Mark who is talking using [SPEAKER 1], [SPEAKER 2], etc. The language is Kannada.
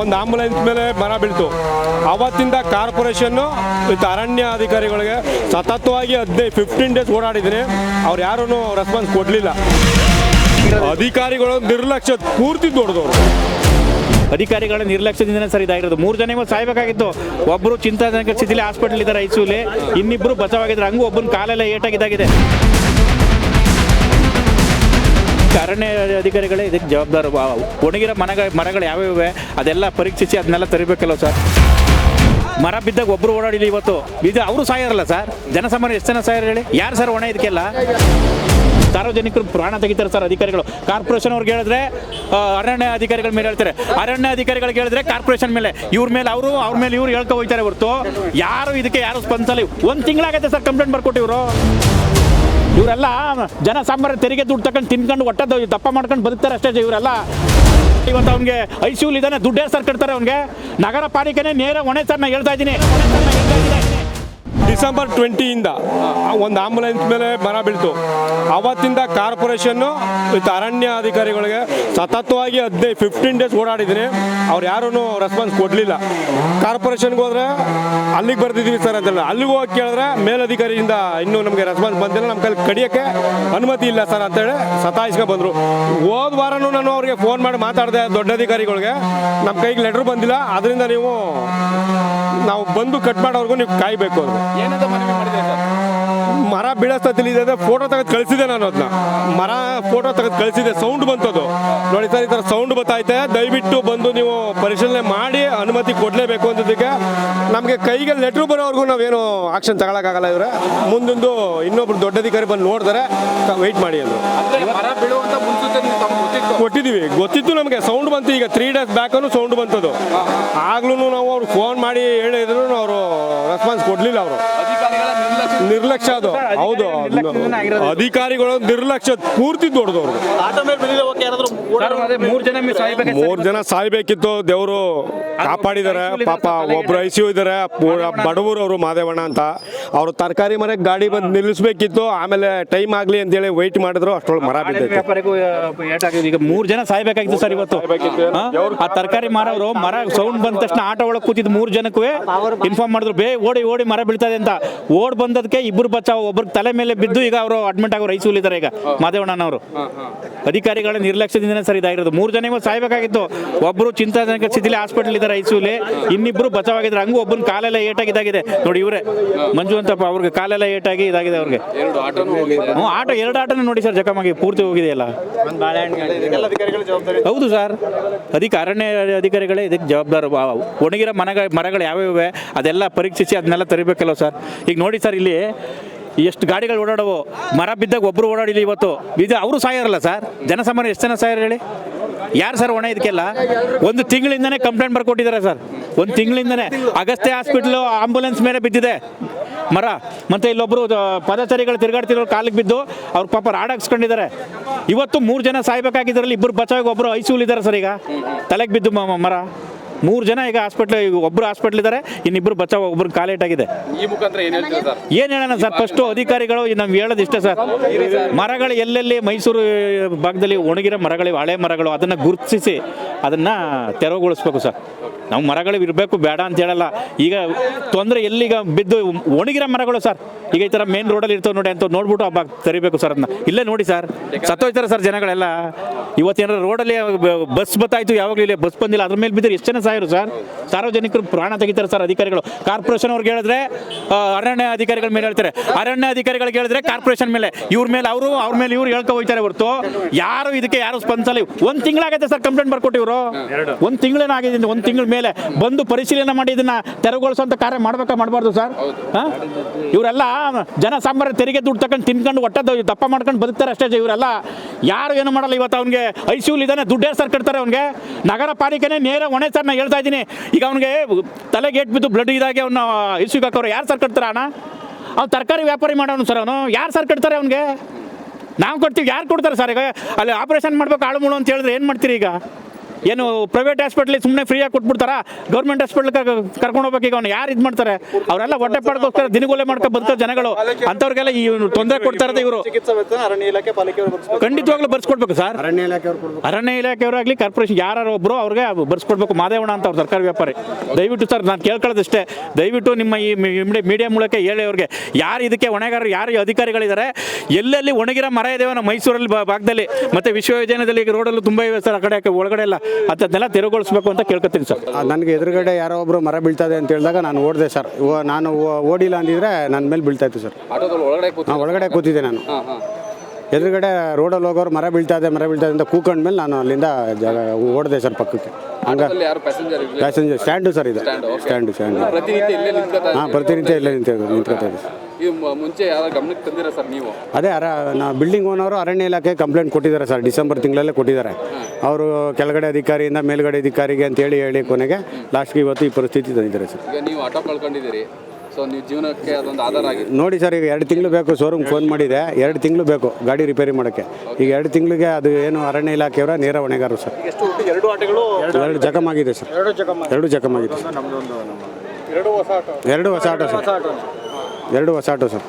[SPEAKER 1] ಒಂದು ಆಂಬುಲೆನ್ಸ್ ಮೇಲೆ ಮರ ಬೀಳ್ತು. ಅವತ್ತಿಂದ ಕಾರ್ಪೊರೇಷನ್ನು ವಿತ್ ಅರಣ್ಯ ಅಧಿಕಾರಿಗಳಿಗೆ ಸತತವಾಗಿ ಹದಿನೈದು ಫಿಫ್ಟೀನ್ ಡೇಸ್ ಓಡಾಡಿದ್ದೀನಿ ಅವ್ರು ಯಾರೂ ರೆಸ್ಪಾನ್ಸ್ ಕೊಡಲಿಲ್ಲ. ಅಧಿಕಾರಿಗಳು ನಿರ್ಲಕ್ಷ್ಯ ಪೂರ್ತಿ ದೊಡ್ಡದವರು
[SPEAKER 2] ಅಧಿಕಾರಿಗಳ ನಿರ್ಲಕ್ಷ್ಯದಿಂದನೇ ಸರ್ ಇದಾಗಿರೋದು. ಮೂರು ಜನ ಸಾಯ್ಬೇಕಾಗಿತ್ತು. ಒಬ್ಬರು ಚಿಂತಾಜನಕ ಸ್ಥಿತಿಲಿ ಹಾಸ್ಪಿಟಲ್ ಇದ್ದಾರೆ ಐಸೂಲಿ. ಇನ್ನಿಬ್ಬರು ಬಚಾವಾಗಿದ್ದಾರೆ ಹಂಗೂ ಒಬ್ಬನ ಕಾಲೆಲ್ಲ ಏಟಾಗಿದ್ದಾಗಿದೆ ಅರಣ್ಯ ಅಧಿಕಾರಿಗಳೇ ಇದಕ್ಕೆ ಜವಾಬ್ದಾರು. ಒಣಗಿರೋ ಮನೆಗಳ ಮರಗಳು ಯಾವ್ಯಾವ, ಅದೆಲ್ಲ ಪರೀಕ್ಷಿಸಿ ಅದನ್ನೆಲ್ಲ ತರಿಬೇಕಲ್ಲ ಸರ್. ಮರ ಬಿದ್ದಾಗ ಒಬ್ಬರು ಓಡಾಡಿಲ್ಲ ಇವತ್ತು. ಇದು ಅವರು ಸಾಯರಲ್ಲ ಸರ್? ಜನಸಾಮಾನ್ಯ ಎಷ್ಟು ಜನ ಸಾಯರ್ ಹೇಳಿ? ಯಾರು ಸರ್ ಒಣ ಇದಕ್ಕೆಲ್ಲ? ಸಾರ್ವಜನಿಕರು ಪ್ರಾಣ ತೆಗಿತಾರೆ ಸರ್ ಅಧಿಕಾರಿಗಳು. ಕಾರ್ಪೊರೇಷನ್ ಅವ್ರಿಗೆ ಹೇಳಿದ್ರೆ ಅರಣ್ಯ ಅಧಿಕಾರಿಗಳ ಮೇಲೆ ಹೇಳ್ತಾರೆ. ಅರಣ್ಯ ಅಧಿಕಾರಿಗಳಿಗೆ ಹೇಳಿದ್ರೆ ಕಾರ್ಪೊರೇಷನ್ ಮೇಲೆ. ಇವ್ರ ಮೇಲೆ ಅವರು, ಅವ್ರ ಮೇಲೆ ಇವ್ರು ಹೇಳ್ಕೊ ಹೋಗ್ತಾರೆ ಹೊರತು. ಯಾರು ಇದಕ್ಕೆ ಯಾರು ಸ್ಪಂದಿಸಲ್ಲ. ಒಂದು ತಿಂಗಳಾಗತ್ತೆ ಸರ್ ಕಂಪ್ಲೇಂಟ್ ಬರ್ಕೊಟ್ಟು ಇವರು ಜನ ಸಾಂಬಾರ ತೆರಿಗೆ ದುಡ್ಡು ತಕೊಂಡು ತಿನ್ಕೊಂಡು ಹೊಟ್ಟೆ ದಪ್ಪ ಮಾಡ್ಕೊಂಡು ಬದುಕ್ತಾರೆ ಅಷ್ಟೇ ಇವರೆಲ್ಲ. ಇವತ್ತು ಅವ್ನಿಗೆ ಐ ಸಿ ಇದ್ದಾನೆ, ದುಡ್ಡೇ ಸರ್ ಕಟ್ತಾರೆ ಅವ್ನಿಗೆ. ನಗರ ಪಾಲಿಕೆನೇ ನೇರ ಹೊಣೆ ಸರ್ ನಾನು ಹೇಳ್ತಾ ಇದ್ದೀನಿ.
[SPEAKER 1] ಡಿಸೆಂಬರ್ ಟ್ವೆಂಟಿಯಿಂದ ಒಂದು ಆಂಬುಲೆನ್ಸ್ ಮೇಲೆ ಮರ ಬೀಳ್ತು. ಅವತ್ತಿಂದ ಕಾರ್ಪೊರೇಷನ್ನು, ವಿತ್ ಅರಣ್ಯ ಅಧಿಕಾರಿಗಳಿಗೆ ಸತತವಾಗಿ ಹದಿನೈದು ಫಿಫ್ಟೀನ್ ಡೇಸ್ ಓಡಾಡಿದ್ದೀನಿ. ಅವ್ರು ಯಾರೂ ರೆಸ್ಪಾನ್ಸ್ ಕೊಡಲಿಲ್ಲ. ಕಾರ್ಪೊರೇಷನ್ಗೆ ಹೋದ್ರೆ ಅಲ್ಲಿಗೆ ಬರ್ತಿದ್ದೀವಿ ಸರ್ ಅಂತೇಳಿ ಅಲ್ಲಿಗೆ ಹೋಗಿ ಕೇಳಿದ್ರೆ ಮೇಲಧಿಕಾರಿಯಿಂದ ಇನ್ನೂ ನಮಗೆ ರೆಸ್ಪಾನ್ಸ್ ಬಂದಿಲ್ಲ. ನಮ್ಮ ಕೈಲಿ ಕಡಿಯೋಕ್ಕೆ ಅನುಮತಿ ಇಲ್ಲ ಸರ್ ಅಂತೇಳಿ ಸತಾಯಿಸ್ಕೊ ಬಂದರು. ಹೋದ ವಾರನೂ ನಾನು ಅವ್ರಿಗೆ ಫೋನ್ ಮಾಡಿ ಮಾತಾಡಿದೆ ದೊಡ್ಡ ಅಧಿಕಾರಿಗಳಿಗೆ. ನಮ್ಮ ಕೈಗೆ ಲೆಟ್ರ್ ಬಂದಿಲ್ಲ. ಅದರಿಂದ ನೀವು, ನಾವು ಬಂದು ಕಟ್ ಮಾಡೋರ್ಗು ನೀವು ಕಾಯಬೇಕು ಅದು
[SPEAKER 3] ಏನಂತ ಮನವಿ ಮಾಡಿದೆ ಸರ್?
[SPEAKER 1] ಮರ ಇದೆ ಫೋಟೋ ತೆಗೆದು ಕಳಿಸಿದೆ ನಾನು ಅದನ್ನ ಮರ ಫೋಟೋ ತೆಗೆದು ಕಳಿಸಿದೆ ಸೌಂಡ್ ಬಂತದು. ನೋಡಿ ಸರ್ ಈ ಥರ ಸೌಂಡ್ ಬರ್ತೈತೆ ದಯವಿಟ್ಟು ಬಂದು ನೀವು ಪರಿಶೀಲನೆ ಮಾಡಿ ಅನುಮತಿ ಕೊಡಲೇಬೇಕು ಅಂತದಕ್ಕೆ ನಮಗೆ ಕೈಗೆ ಲೆಟ್ರ್ ಬರೋವರೆಗೂ ನಾವೇನು ಆಕ್ಷನ್ ತಗೊಳಕ್ಕಾಗಲ್ಲ ಇವ್ರೆ. ಮುಂದೊಂದು ಇನ್ನೊಬ್ರು ದೊಡ್ಡ ಅಧಿಕಾರಿ ಬಂದು ನೋಡಿದ್ರೆ ವೆಯ್ಟ್ ಮಾಡಿ ಅಂದರು.
[SPEAKER 3] ಅಂದ್ರೆ ಮರ ಬೀಳುವಂತ ಮುನ್ಸೂಚನೆ
[SPEAKER 1] ಕೊಟ್ಟಿದ್ದೀವಿ. ಗೊತ್ತಿತ್ತು ನಮಗೆ ಸೌಂಡ್ ಬಂತು. ಈಗ ತ್ರೀ ಡೇಸ್ ಬ್ಯಾಕನು ಸೌಂಡ್ ಬಂತದು. ಆಗ್ಲೂ ನಾವು ಅವ್ರು ಫೋನ್ ಮಾಡಿ ಹೇಳಿದ್ರು ಅವರು ರೆಸ್ಪಾನ್ಸ್ ಕೊಡಲಿಲ್ಲ ಅವರು.
[SPEAKER 3] ನಿರ್ಲಕ್ಷ್ಯ
[SPEAKER 1] ಅದು. ಹೌದು. ಅಧಿಕಾರಿಗಳು ನಿರ್ಲಕ್ಷ್ಯ ಪೂರ್ತಿ ದೊಡ್ಡದವ್ರು
[SPEAKER 2] ಮೂರು ಜನ
[SPEAKER 1] ಸಾಯ್ಬೇಕಿತ್ತು. ದೇವರು ಕಾಪಾಡಿದ್ದಾರೆ ಪಾಪ ಒಬ್ರು ಐ ಸಿ ಯು ಇದ್ದಾರೆ ಬಡವರು ಅವರು ಮಾದೇವಣ್ಣ ಅಂತ. ಅವರು ತರಕಾರಿ ಮರಕ್ಕೆ ಗಾಡಿ ಬಂದು ನಿಲ್ಲಿಸ್ಬೇಕಿತ್ತು. ಆಮೇಲೆ ಟೈಮ್ ಆಗಲಿ ಅಂತೇಳಿ ವೆಯ್ಟ್ ಮಾಡಿದ್ರು. ಅಷ್ಟೊಳಗೆ ಮರ ಬಿದ್ದೈತೆ.
[SPEAKER 2] ಮೂರು ಜನ ಸಾಯ್ಬೇಕಾಗಿತ್ತು ಸರ್ ಇವತ್ತು. ಹಾ? ಆ ತರಕಾರಿ ಮಾರವರು ಮರ ಸೌಂಡ್ ಬಂದ ತಕ್ಷಣ ಆಟೋ ಒಳಗೆ ಕೂತಿದ್ದು ಮೂರು ಜನಕ್ಕೂ ಇನ್ಫಾರ್ಮ್ ಮಾಡಿದ್ರು ಬೇ ಓಡಿ ಓಡಿ ಮರ ಬೀಳ್ತದೆ ಅಂತ. ಓಡ್ ಬಂದದಕ್ಕೆ ಇಬ್ಬರು ಬಚಾವ್ ಒಬ್ರು ತಲೆ ಮೇಲೆ ಬಿದ್ದು ಈಗ ಅವರು ಅಡ್ಮಿಟ್ ಆಗೋ ರೈಸೂಲಿದ್ದಾರೆ ಈಗ ಮಾದೇವಣ್ಣನವರು ಅಧಿಕಾರಿಗಳ ನಿರ್ಲಕ್ಷ್ಯದಿಂದನೇ ಸರ್ ಇದಾಗಿರೋದು. ಮೂರು ಜನ ಇವತ್ತು ಸಾಯ್ಬೇಕಾಗಿತ್ತು. ಒಬ್ರು ಚಿಂತಾಜನಕ ಸ್ಥಿತಿಲಿ ಹಾಸ್ಪಿಟಲ್ ಇದ್ದಾರೆ ಐಸೂಲಿ ಇನ್ನಿಬ್ರು ಬಚಾವಾಗಿದ್ರೆ ಹಂಗೂ ಒಬ್ಬನ ಕಾಲೆಲ್ಲ ಏಟಾಗಿದ್ದಾಗಿದೆ ನೋಡಿ ಇವರೇ ಮಂಜು ಅಂತಪ್ಪ ಅವ್ರಿಗೆ ಕಾಲೆಲ್ಲ ಏಟಾಗಿ ಇದಾಗಿದೆ ಅವ್ರಿಗೆ.
[SPEAKER 3] ಎರಡು ಆಟೋನು ಹೋಗಿದೆ.
[SPEAKER 2] ಹ್ಞೂ ಆಟೋ ಎರಡು ಆಟೋನೇ ನೋಡಿ ಸರ್ ಜಕಮಾಗಿ ಪೂರ್ತಿ ಹೋಗಿದೆಯಲ್ಲ. ಹೌದು ಸರ್. ಅದಕ್ಕೆ ಅರಣ್ಯ ಅಧಿಕಾರಿಗಳೇ ಇದಕ್ಕೆ ಜವಾಬ್ದಾರ. ಒಣಗಿರೋ ಮನೆ ಮರಗಳು ಯಾವ್ಯಾವೆ, ಅದೆಲ್ಲ ಪರೀಕ್ಷಿಸಿ ಅದನ್ನೆಲ್ಲ ತರಿಬೇಕಲ್ಲ ಸರ್. ಈಗ ನೋಡಿ ಸರ್ ಇಲ್ಲಿ ಎಷ್ಟು ಗಾಡಿಗಳು ಓಡಾಡವು, ಮರ ಬಿದ್ದಾಗ ಒಬ್ಬರು ಓಡಾಡಿಲ್ಲ ಇವತ್ತು. ಇದು ಅವರು ಸಾಯಿರಲ್ಲ ಸರ್? ಜನಸಾಮಾನ್ಯ ಎಷ್ಟು ಜನ ಸಾಯರ್ ಹೇಳಿ? ಯಾರು ಸರ್ ಒಣ ಇದಕ್ಕೆಲ್ಲ? ಒಂದು ತಿಂಗಳಿಂದನೇ ಕಂಪ್ಲೇಂಟ್ ಬರ್ಕೊಟ್ಟಿದ್ದಾರೆ ಸರ್. ಒಂದು ತಿಂಗಳಿಂದನೇ. ಅಗಸ್ತ್ಯ ಹಾಸ್ಪಿಟ್ಲು, ಆಂಬುಲೆನ್ಸ್ ಮೇಲೆ ಬಿದ್ದಿದೆ. ಮರ. ಮತ್ತೆ ಇಲ್ಲೊಬ್ರು ಆ, ಪದಚಾರಿಗಳು ತಿರುಗಾಡ್ತಿರೋ ಕಾಲಿಗೆ ಬಿದ್ದು ಅವ್ರ ಪಾಪ ರಾಡಾಕ್ಸ್ಕೊಂಡಿದ್ದಾರೆ ಇವತ್ತು ಮೂರು ಜನ ಸಾಯ್ಬೇಕಾಗಿದ್ರಲ್ಲಿ ಇಬ್ಬರು ಬಚಾವ್ ಒಬ್ಬರು ಐಸೂಲ್ ಇದ್ದಾರೆ ಸರ್ ಈಗ. ತಲೆಗೆ ಬಿದ್ದು ಮರ. ಮೂರು ಜನ ಈಗ ಹಾಸ್ಪಿಟ್ಲ್ ಒಬ್ಬರು ಹಾಸ್ಪಿಟ್ಲ್ ಇದ್ದಾರೆ ಇನ್ನಿಬ್ಬರು ಬಚಾವ್ ಒಬ್ರು
[SPEAKER 3] ಕಾಲೇಟ್ ಆಗಿದೆ. ಏನು
[SPEAKER 2] ಹೇಳೋಣ ಸರ್? ಫಸ್ಟು ಅಧಿಕಾರಿಗಳು ನಮ್ಗೆ ಹೇಳೋದು ಇಷ್ಟೇ ಸರ್. ಮರಗಳು ಎಲ್ಲೆಲ್ಲಿ ಮೈಸೂರು ಭಾಗದಲ್ಲಿ ಒಣಗಿರೋ ಮರಗಳಿವೆ ಹಳೆ ಮರಗಳು ಅದನ್ನು ಗುರುತಿಸಿ ಅದನ್ನು ತೆರವುಗೊಳಿಸ್ಬೇಕು ಸರ್. ನಾವು ಮರಗಳು ಇರಬೇಕು ಬೇಡ ಅಂತ ಹೇಳಲ್ಲ. ಈಗ ತೊಂದರೆ ಎಲ್ಲಿಗ ಬಿದ್ದು ಒಣಗಿರೋ ಮರಗಳು ಸರ್. ಈಗ ಈ ಥರ ಮೇನ್ ರೋಡಲ್ಲಿ ಇರ್ತವೆ ನೋಡಿ ಅಂತ ನೋಡ್ಬಿಟ್ಟು ಹಬ್ಬ ತರಿಬೇಕು ಸರ್ ಅದನ್ನ. ಇಲ್ಲೇ ನೋಡಿ ಸರ್. ಸತ್ತೋಯ್ತಾರೆ ಸರ್ ಜನಗಳೆಲ್ಲ. ಇವತ್ತೇನಾರ ರೋಡಲ್ಲಿ ಬಸ್ ಬತ್ತಾಯ್ತು ಯಾವಾಗಲೂ ಇಲ್ಲ ಬಸ್ ಬಂದಿಲ್ಲ. ಅದ್ರ ಮೇಲೆ ಬಿದ್ದರೆ ಎಷ್ಟು ಜನ ಸಾಯರು ಸರ್? ಸಾರ್ವಜನಿಕರು ಪ್ರಾಣ ತೆಗಿತಾರೆ ಸರ್ ಅಧಿಕಾರಿಗಳು. ಕಾರ್ಪೊರೇಷನ್ ಅವ್ರಿಗೆ ಹೇಳಿದ್ರೆ ಅರಣ್ಯ ಅಧಿಕಾರಿಗಳ ಮೇಲೆ ಹೇಳ್ತಾರೆ. ಅರಣ್ಯ ಅಧಿಕಾರಿಗಳಿಗೆ ಹೇಳಿದ್ರೆ ಕಾರ್ಪೊರೇಷನ್ ಮೇಲೆ. ಇವ್ರ ಮೇಲೆ ಅವರು ಅವ್ರ ಮೇಲೆ ಇವ್ರು ಹೇಳ್ಕೊ ಹೋಗ್ತಾರೆ ಹೊರತು. ಯಾರು ಇದಕ್ಕೆ ಯಾರು ಸ್ಪಂದಿಸಲ್ಲ. ಒಂದು ತಿಂಗಳಾಗೈತೆ ಸರ್ ಕಂಪ್ಲೇಂಟ್ ಬರ್ಕೊಟ್ಟಿವ್ರು. ಇವರು ಒಂದು ತಿಂಗಳೇನಾಗಿದೆ ಒಂದು ತಿಂಗಳ ಮೇಲೆ ಬಂದು ಪರಿಶೀಲನೆ ಮಾಡಿ ಇದನ್ನ ತೆರವುಗೊಳಿಸುವಂತ ಕಾರ್ಯ ಮಾಡ್ಬೇಕಾ ಮಾಡಬಾರ್ದು ಸರ್? ಇವರೆಲ್ಲ ಜನಸಾಮಾನ್ಯ ತೆರಿಗೆ ದುಡ್ಡು ತಕೊಂಡು ತಿನ್ಕೊಂಡು ಹೊಟ್ಟೆ ದಪ್ಪ ಮಾಡ್ಕೊಂಡು ಬದುಕ್ತಾರೆ ಅಷ್ಟೇ ಇವರೆಲ್ಲ. ಯಾರು ಏನು ಮಾಡಲ್ಲ ಇವತ್ತು ಅವ್ನಿಗೆ ಐ ಸಿ ಇದ್ದಾನೆ ದುಡ್ಡೇ ಸರ್ ಕಟ್ತಾರೆ ಅವ್ನಿಗೆ? ನಗರ ಪಾಲಿಕೆನೇ ನೇರ ಹೊಣೆ ಸರ್ ನಾನು ಹೇಳ್ತಾ ಇದ್ದೀನಿ. ಈಗ ಅವ್ನಿಗೆ ತಲೆಗೆ ಏಟ್ ಬಿದ್ದು ಬ್ಲಡ್ ಇದಾಗಿ ಅವ್ನ ಐ ಸಿ ಹಾಕೋರು ಯಾರು ಸರ್ ಕಟ್ತಾರೆ ಅಣ್ಣ? ಅವ್ನು ತರಕಾರಿ ವ್ಯಾಪಾರಿ ಮಾಡೋನು ಸರ್ ಅವನು. ಯಾರು ಸರ್ ಕಟ್ತಾರೆ ಅವ್ನಿಗೆ? ನಾವು ಕೊಡ್ತೀವಿ ಯಾರು ಕೊಡ್ತಾರೆ ಸರ್ ಈಗ? ಅಲ್ಲಿ ಆಪರೇಷನ್ ಮಾಡ್ಬೇಕು ಆಳು ಮುಳು ಅಂತ ಹೇಳಿದ್ರೆ ಏನು ಮಾಡ್ತೀರಿ ಈಗ? ಏನು ಪ್ರೈವೇಟ್ ಹಾಸ್ಪಿಟ್ಲಿಗೆ ಸುಮ್ಮನೆ ಫ್ರೀಯಾಗಿ ಕೊಟ್ಬಿಡ್ತಾರಾ? ಗೌರ್ಮೆಂಟ್ ಹಾಸ್ಪಿಟ್ಲ್ ಕರ್ಕೊಂಡು ಹೋಗ್ಬೇಕು ಈಗ ಅವ್ನು ಯಾರು ಇದು ಮಾಡ್ತಾರೆ? ಅವರೆಲ್ಲ ಹೊಟ್ಟೆ ಪಾಡ್ಕೋಸ್ಕರ ದಿನಗೋಲೆ ಮಾಡ್ಕೊಂಡು ಬದುಕೋ ಜನಗಳು. ಅಂಥವ್ರಿಗೆಲ್ಲ ಈ ತೊಂದರೆ ಕೊಡ್ತಾ ಇರೋದು ಇವರು.
[SPEAKER 4] ಇಲಾಖೆ
[SPEAKER 2] ಖಂಡಿತವಾಗ್ಲೂ ಬರ್ಸ್ಕೊಡ್ಬೇಕು ಸರ್.
[SPEAKER 4] ಅರಣ್ಯ ಇಲಾಖೆಯವರು ಕೊಡ್ಬೇಕು.
[SPEAKER 2] ಅರಣ್ಯ ಇಲಾಖೆಯವರಾಗಲಿ ಕಾರ್ಪೊರೇಷನ್ ಯಾರು ಒಬ್ಬರು ಅವ್ರಿಗೆ ಬರ್ಸ್ಕೊಡ್ಬೇಕು. ಮಾದೇವಣ್ಣ ಅಂತ ಅವ್ರು ಸರ್ಕಾರಿ ವ್ಯಾಪಾರಿ. ದಯವಿಟ್ಟು ಸರ್ ನಾನು ಕೇಳ್ಕೊಳ್ಳೋದಷ್ಟೇ. ದಯವಿಟ್ಟು ನಿಮ್ಮ ಈ ಮೀಡಿಯಾ ಮೂಲಕ ಹೇಳಿ ಅವ್ರಿಗೆ. ಯಾರು ಇದಕ್ಕೆ ಹೊಣೆಗಾರರು ಯಾರು ಅಧಿಕಾರಿಗಳಿದ್ದಾರೆ? ಎಲ್ಲೆಲ್ಲಿ ಒಣಗಿರೋ ಮರ ಇದಾವೆ ನಮ್ಮ ಮೈಸೂರಲ್ಲಿ ಭಾಗದಲ್ಲಿ. ಮತ್ತೆ ವಿಶ್ವವಿದ್ಯಾಲಯದಲ್ಲಿ ಈಗ ರೋಡಲ್ಲೂ ತುಂಬ ಇವೆ ಸರ್ ಆ ಕಡೆ ಒಳಗಡೆ ಎಲ್ಲ. ಅದನ್ನೆಲ್ಲ ತೆರವುಗೊಳಿಸ್ಬೇಕು ಅಂತ ಕೇಳ್ಕೊತೀನಿ ಸರ್.
[SPEAKER 4] ನನಗೆ ಎದುರುಗಡೆ ಯಾರೋ ಒಬ್ಬರು ಮರ ಬೀಳ್ತದೆ ಅಂತ ಹೇಳಿದಾಗ ನಾನು ಓಡಿದೆ ಸರ್. ಓ- ನಾನು ಓ- ಓಡಿಲ್ಲ ಅಂದಿದ್ರೆ ನನ್ನ ಮೇಲೆ ಬೀಳ್ತಾ ಇತ್ತು ಸರ್.
[SPEAKER 3] ಆಟೋದಲ್ಲಿ ಒಳಗಡೆ ಕೂತು
[SPEAKER 4] ನಾನು ಒಳಗಡೆ ಕೂತಿದ್ದೆ ನಾನು. ಎದುರುಗಡೆ ರೋಡಲ್ಲಿ ಹೋಗೋರು ಮರ ಬೀಳ್ತಾ ಇದೆ ಮರ ಬೀಳ್ತಾ ಇದೆ ಅಂತ ಕೂಕೊಂಡ ಮೇಲೆ ನಾನು ಅಲ್ಲಿಂದ ಜಾಗ ಓಡಿದೆ ಸರ್ ಪಕ್ಕಕ್ಕೆ. ಹಂಗ
[SPEAKER 3] ಆಟೋದಲ್ಲಿ ಯಾರು ಪ್ಯಾಸೆಂಜರ್ ಇರಲಿಲ್ಲ
[SPEAKER 4] ಪ್ಯಾಸೆಂಜರ್ ಸ್ಟ್ಯಾಂಡು ಸರ್ ಇದು. ಸ್ಟ್ಯಾಂಡು ಸ್ಟ್ಯಾಂಡು
[SPEAKER 3] ಪ್ರತಿನಿತ್ಯ ಇಲ್ಲೇ ನಿಂತ್ಕೊತಾ
[SPEAKER 4] ಹಾಂ ಪ್ರತಿನಿತ್ಯ ಇಲ್ಲೇ ನಿಂತ ನಿಂತ್ಕೊತಾ ಇದೆ
[SPEAKER 3] ಇದು ಮ- ಮುಂಚೆ ಯಾರ ಗಮನಕ್ಕೆ ತಂದಿರ ಸರ್ ನೀವು?
[SPEAKER 4] ಅದೇ ಅರ ನಾ ಬಿಲ್ಡಿಂಗ್ ಓನರು ಅರಣ್ಯ ಇಲಾಖೆ ಕಂಪ್ಲೇಂಟ್ ಕೊಟ್ಟಿದ್ದಾರೆ ಸರ್ ಡಿಸೆಂಬರ್ ತಿಂಗಳಲ್ಲೇ ಕೊಟ್ಟಿದ್ದಾರೆ. ಅವರು ಕೆಳಗಡೆ ಅಧಿಕಾರಿಯಿಂದ ಮೇಲ್ಗಡೆ ಅಧಿಕಾರಿಗೆ ಅಂತ ಹೇಳಿ ಹೇಳಿ ಕೊನೆಗೆ ಲಾಸ್ಟ್ಗೆ ಇವತ್ತು ಈ ಪರಿಸ್ಥಿತಿ ತಂದಿದ್ದಾರೆ ಸರ್.
[SPEAKER 3] ಈಗ ನೀವು ಆಟೋ ಕಳ್ಕೊಂಡಿದ್ದೀರಿ ಸೊ ನೀವು ಜೀವನಕ್ಕೆ ಅದೊಂದು ಆಧಾರ ಆಗಿದೆ
[SPEAKER 4] ನೋಡಿ ಸರ್ ಈಗ ಎರಡು ತಿಂಗಳು ಬೇಕು ಶೋರೂಮ್ ಫೋನ್ ಮಾಡಿದೆ ಎರಡು ತಿಂಗಳು ಬೇಕು ಗಾಡಿ ರಿಪೇರಿ ಮಾಡೋಕ್ಕೆ. ಈಗ ಎರಡು ತಿಂಗಳಿಗೆ ಅದು ಏನು ಅರಣ್ಯ ಇಲಾಖೆಯವರ ನೇರ ಹೊಣೆಗಾರರು ಸರ್.
[SPEAKER 5] ಎರಡು ಆಟಗಳು?
[SPEAKER 4] ಎರಡು ಜಖಮ್ ಆಗಿದೆ ಸರ್.
[SPEAKER 5] ಎರಡು ಜಖಮ್
[SPEAKER 4] ಎರಡು ಜಖಮ್ ಆಗಿದೆ ಸರ್.
[SPEAKER 5] ಎರಡು ಹೊಸ ಆಟೋ.
[SPEAKER 4] ಎರಡು ಹೊಸ ಆಟೋ ಸರ್. ಎರಡು ಹೊಸ ಆಟೋ ಸರ್.